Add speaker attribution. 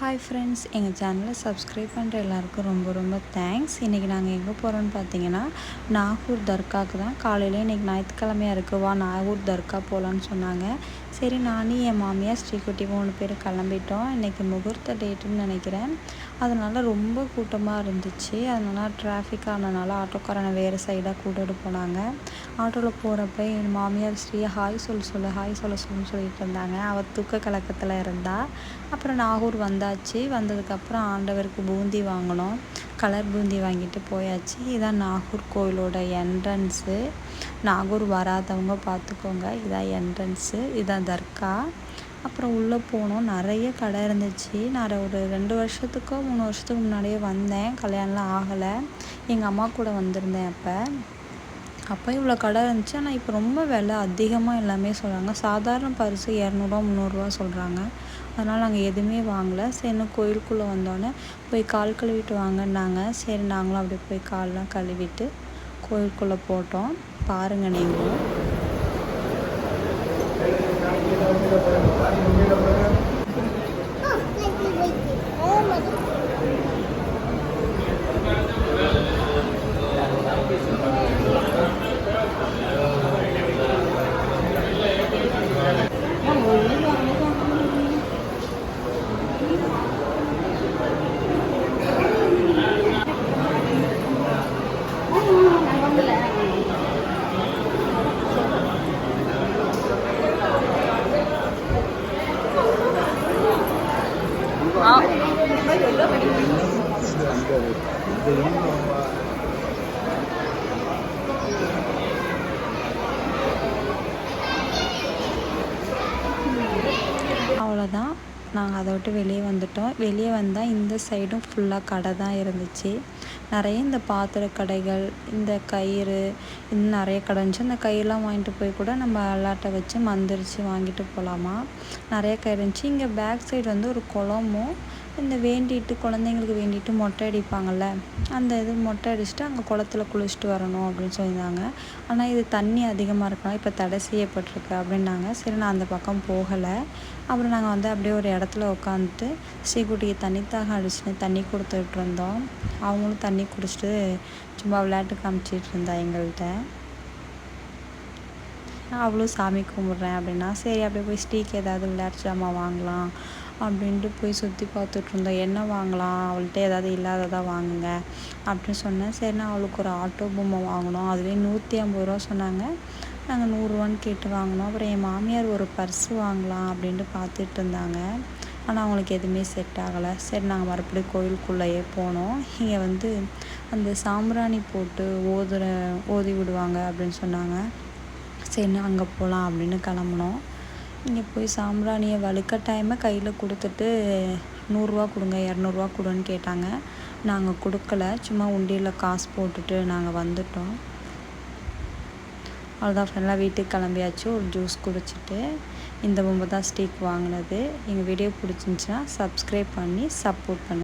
Speaker 1: Hi friends எங்கள் சேனலை subscribe பண்ணுற எல்லாருக்கும் ரொம்ப ரொம்ப தேங்க்ஸ் இன்றைக்கி நாங்கள் எங்கே போகிறோன்னு பார்த்தீங்கன்னா நாகூர் தர்காவுக்கு தான். காலையில் இன்றைக்கி ஞாயிற்றுக்கிழமையாக இருக்குது வா நாகூர் தர்கா போகலான்னு சொன்னாங்க. சரி நானும் என் மாமியார் ஸ்ரீகுட்டி மூணு பேர் கிளம்பிட்டோம். இன்றைக்கி முகூர்த்த டேட்டுன்னு நினைக்கிறேன். அதனால் ரொம்ப கூட்டமாக இருந்துச்சு. அதனால் டிராஃபிக் ஆனதுனால ஆட்டோக்காரனை வேறு சைடாக கூட்டிகிட்டு போனாங்க. ஆட்டோவில் போகிறப்ப என் மாமியார் ஸ்ரீ ஹாய் சொல்ல சொல்ல ஹாய் சொல்ல சொல்லுன்னு சொல்லிட்டு இருந்தாங்க. அவள் தூக்க கலக்கத்தில் இருந்தா. அப்புறம் நாகூர் வந்தாச்சு. வந்ததுக்கப்புறம் ஆண்டவருக்கு பூந்தி வாங்கினோம். கலர் பூந்தி வாங்கிட்டு போயாச்சு. இதான் நாகூர் கோயிலோட என்ட்ரன்ஸு நாகூர் வராதவங்க பார்த்துக்கோங்க இதான் என்ட்ரன்ஸு இதான் தர்கா. அப்புறம் உள்ளே போனோம். நிறைய கடை இருந்துச்சு. நான் ஒரு ரெண்டு வருஷத்துக்கோ மூணு வருஷத்துக்கு முன்னாடியே வந்தேன். கல்யாணம்லாம் ஆகலை. எங்கள் அம்மா கூட வந்திருந்தேன் அப்போ. அப்போ இவ்வளோ கடை இருந்துச்சு. ஆனால் இப்போ ரொம்ப விலை அதிகமாக எல்லாமே சொல்கிறாங்க சாதாரண பரிசு இரநூறுவா முந்நூறுரூவா சொல்கிறாங்க அதனால் நாங்கள் எதுவுமே வாங்கலை. சரி இன்னும் கோயிலுக்குள்ளே வந்தோடனே போய் கால் கழுவிட்டு வாங்கன்னாங்க. சரி நாங்களும் அப்படியே போய் கால்லாம் கழுவிட்டு கோயிலுக்குள்ளே போட்டோம். பாருங்கள் நீங்களும். அவ்வளோதான். நாங்கள் அதை விட்டு வெளியே வந்துட்டோம். வெளியே வந்தால் இந்த சைடும் ஃபுல்லாக கடை தான் இருந்துச்சு. நிறைய இந்த பாத்திர கடைகள் இந்த கயிறு இன்னும் நிறைய கடை இருந்துச்சு. அந்த கயிறுலாம் வாங்கிட்டு போய் கூட நம்ம அல்லாட்டை வச்சு மந்திரிச்சு வாங்கிட்டு போகலாமா நிறைய கயிறு இருந்துச்சு. இங்கே பேக் சைடு வந்து ஒரு குளமும் இந்த வேண்டிட்டு குழந்தைங்களுக்கு வேண்டிட்டு மொட்டை அடிப்பாங்கள்ல அந்த இது மொட்டை அடிச்சுட்டு அங்கே குளத்துல குளிச்சுட்டு வரணும் அப்படின்னு சொல்லியிருந்தாங்க. ஆனால் இது தண்ணி அதிகமாக இருக்கலாம் இப்போ தடை செய்யப்பட்டிருக்கு அப்படின்னாங்க. சரி நான் அந்த பக்கம் போகலை. அப்புறம் நாங்கள் வந்து அப்படியே ஒரு இடத்துல உட்காந்துட்டு ஸ்ரீகுட்டிக்கு தண்ணி அடிச்சுன்னு தண்ணி கொடுத்துட்டு இருந்தோம். அவங்களும் தண்ணி குடிச்சிட்டு சும்மா விளையாட்டு காமிச்சிட்டு இருந்தா எங்கள்கிட்ட அவளும் சாமி கும்பிட்றேன் அப்படின்னா சரி அப்படியே போய் ஸ்ரீக்கு ஏதாவது விளையாட்டு ஜாமான் வாங்கலாம். அப்படின்ட்டு போய் சுற்றி பார்த்துட்டு இருந்தோம். என்ன வாங்கலாம்? அவள்கிட்ட ஏதாவது இல்லாததாக வாங்குங்க. அப்படின்னு சொன்னேன். சரி நான் அவளுக்கு ஒரு ஆட்டோ பொம்மை வாங்கினோம் அதுவே நூற்றி ஐம்பது ரூபா சொன்னாங்க. நாங்கள் நூறுரூவான்னு கேட்டு வாங்கினோம். அப்புறம் என் மாமியார் ஒரு பர்ஸு வாங்கலாம் அப்படின்ட்டு பார்த்துட்டு இருந்தாங்க. ஆனால் அவங்களுக்கு எதுவுமே செட் ஆகலை. சரி நாங்கள் மறுபடியும் கோயிலுக்குள்ளேயே போனோம். இங்கே வந்து அந்த சாம்பிராணி போட்டு ஓதுற ஓதி விடுவாங்க அப்படின்னு சொன்னாங்க. சரி அங்கே போகலாம் அப்படின்னு கிளம்புனோம். நீங்கள் போய் சாம்பிராணியை வலுக்கட்டாயமாக கையில் கொடுத்துட்டு நூறுரூவா கொடுங்க இரநூறுவா கொடுன்னு கேட்டாங்க. நாங்கள் கொடுக்கல. சும்மா உண்டியில் காசு போட்டுட்டு நாங்கள் வந்துட்டோம். அவ்வளோதான் ஃப்ரெண்ட்லாம் வீட்டுக்கு கிளம்பியாச்சு. ஒரு ஜூஸ் குடிச்சிட்டு இந்த பொம்மை தான் ஸ்டீக் வாங்கினது. எங்கள் வீடியோ பிடிச்சிருந்துச்சின்னா சப்ஸ்கிரைப் பண்ணி சப்போர்ட் பண்ணு.